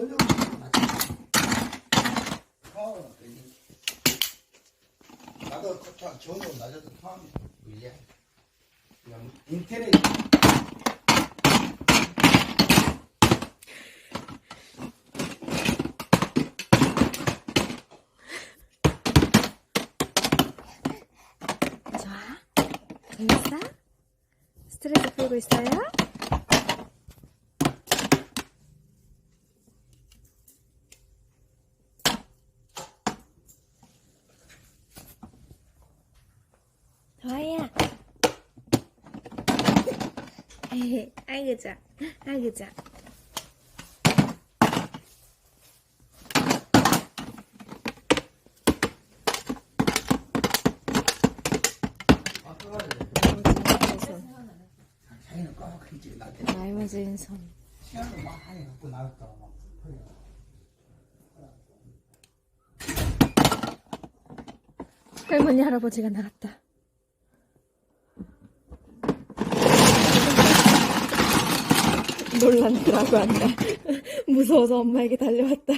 좋아? 재밌어? 스트레스 풀고 있어요? 에헤, 아이고 자, 아이고 자. 말머진 손. 할머니 할아버지가 나갔다. 놀란다고 한다. 무서워서 엄마에게 달려왔다.